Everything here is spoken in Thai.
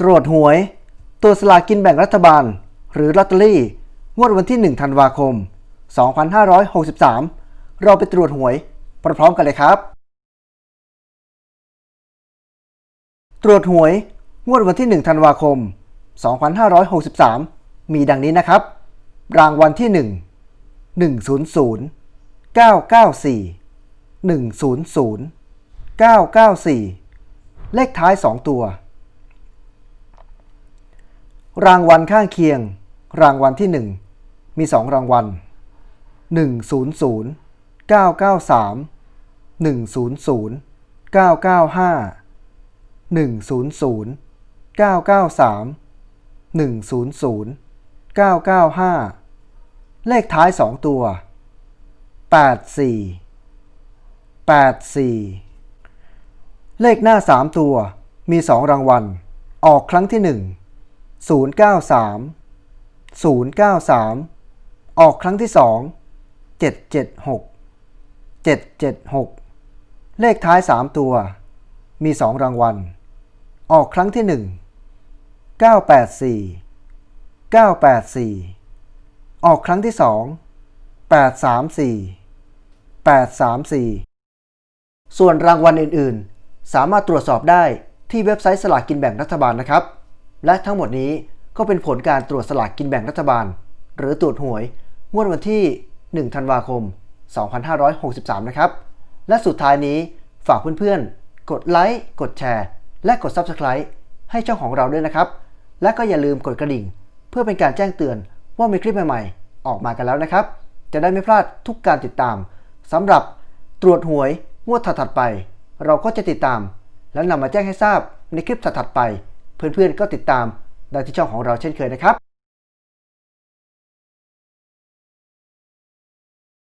ตรวจหวย ตัวสลากินแบ่งรัฐบาล หรือลอตเตอรี่ งวดวันที่ 1 ธันวาคม 2563 เราไปตรวจหวยพร้อมๆกันเลยครับ ตรวจหวย งวดวันที่ 1 ธันวาคม 2563 มีดังนี้นะครับ รางวัลที่ 1 100 994 100 994 เลขท้าย 2 ตัว รางวัลข้างเคียง รางวัลที่ 1 มี 2 รางวัล 100 993 100 995 100 993 100 995 เลขท้าย 2 ตัว 84 84 เลขหน้า 3 ตัวมี 2 รางวัล ออกครั้งที่ 1 093 093 ออกครั้งที่ 2 776 776 เลขท้าย 3 ตัว มี 2 รางวัล ออกครั้งที่ 1 984 984 ออกครั้งที่ 2 834 834 ส่วนรางวัลอื่น ๆ สามารถตรวจสอบได้ที่เว็บไซต์สลากกินแบ่งรัฐบาลนะครับ และทั้งหมดนี้ก็เป็นผลการตรวจสลากกินแบ่งรัฐบาล หรือตรวจหวย งวดวันที่ 1 ธันวาคม 2563 นะครับ และสุดท้ายนี้ฝากเพื่อนๆ กดไลค์ กดแชร์ และกด Subscribe ให้ช่องของเราด้วยนะครับ และก็อย่าลืมกดกระดิ่ง เพื่อเป็นการแจ้งเตือนว่ามีคลิปใหม่ๆ ออกมากันแล้วนะครับ จะได้ไม่พลาดทุกการติดตามสำหรับตรวจหวยงวดถัดๆไป เราก็จะติดตาม และนำมาแจ้งให้ทราบในคลิปถัดๆไป เพื่อนๆก็ติดตามได้ที่ช่องของเราเช่นเคยนะครับ